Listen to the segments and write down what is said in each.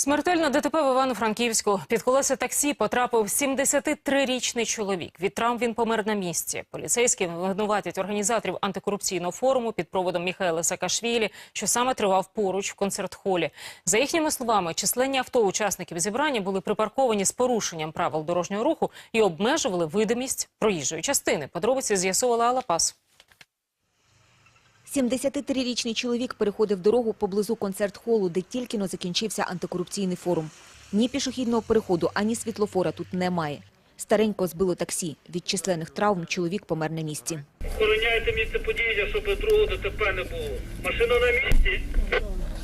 Смертельне ДТП в Івано-Франківську. Під колеса таксі потрапив 73-річний чоловік. Від травм він помер на місці. Поліцейські винуватять організаторів антикорупційного форуму під проводом Міхайла Саакашвілі, що саме тривав поруч в концерт-холі. За їхніми словами, численні авто учасників зібрання були припарковані з порушенням правил дорожнього руху і обмежували видимість проїжджої частини. Подробиці з'ясувала Алапас. 73-річний чоловік переходив дорогу поблизу концерт-холу, де тільки но закінчився антикорупційний форум. Ні пішохідного переходу, ані світлофора тут немає. Старенько збило таксі. Від численних травм чоловік помер на місці. Охороняйте місце події, щоб другого ДТП не було. Машина на місці?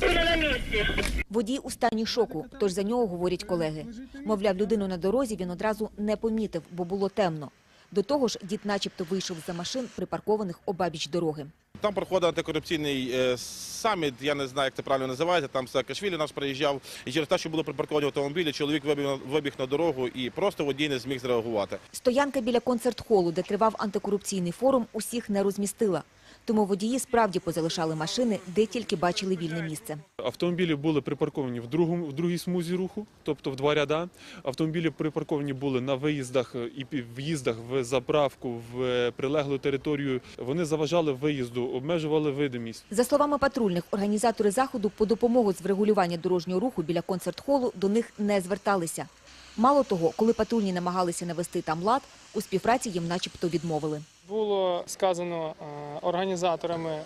Машина на місці. Водій у стані шоку, тож за нього говорять колеги. Мовляв, людину на дорозі він одразу не помітив, бо було темно. До того ж, дід начебто вийшов за машин, припаркованих обабіч дороги. Там проходив антикорупційний е, саміт, я не знаю, як це правильно називається. Там Саакашвілі наш приїжджав. І через те, що були припарковані автомобілі, чоловік вибіг, на- вибіг на дорогу і просто водій не зміг зреагувати. Стоянка біля концерт-холу, де тривав антикорупційний форум, усіх не розмістила. Тому водії справді позалишали машини, де тільки бачили вільне місце. Автомобілі були припарковані в другому в другій смузі руху, тобто в два ряда. Автомобілі припарковані були на виїздах і пі- в'їздах в заправку, в е, прилеглу територію. Вони заважали виїзду, обмежували видимість. За словами патрульних, організатори заходу по допомогу з врегулювання дорожнього руху біля концерт-холу до них не зверталися. Мало того, коли патрульні намагалися навести там лад, у співпраці їм начебто відмовили. Було сказано е, організаторами е,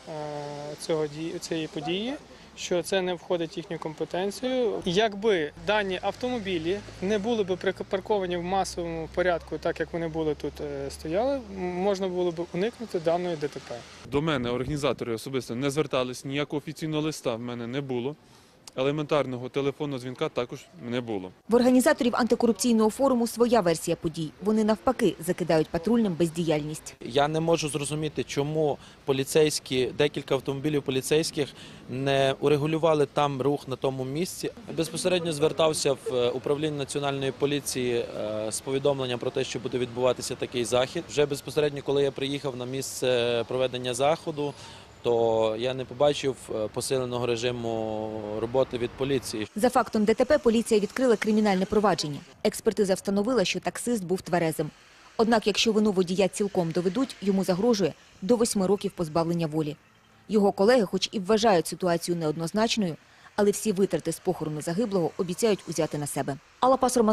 цього ді- цієї події, що це не входить в їхню компетенцію. Якби дані автомобілі не були б припарковані в масовому порядку, так як вони були тут е, стояли, можна було б уникнути даної ДТП. До мене організатори особисто не звертались, ніякого офіційного листа в мене не було. Елементарного телефонного дзвінка також не було. В організаторів антикорупційного форуму своя версія подій. Вони навпаки закидають патрульним бездіяльність. Я не можу зрозуміти, чому поліцейські, декілька автомобілів поліцейських не урегулювали там рух на тому місці. Безпосередньо звертався в е, управління національної поліції е, з повідомленням про те, що буде відбуватися такий захід. Вже безпосередньо, коли я приїхав на місце проведення заходу, то я не побачив е, посиленого режиму роботи від поліції. За фактом ДТП поліція відкрила кримінальне провадження. Експертиза встановила, що таксист був тверезим. Однак, якщо вину водія цілком доведуть, йому загрожує до восьми років позбавлення волі. Його колеги, хоч і вважають ситуацію неоднозначною, але всі витрати з похорону загиблого обіцяють узяти на себе.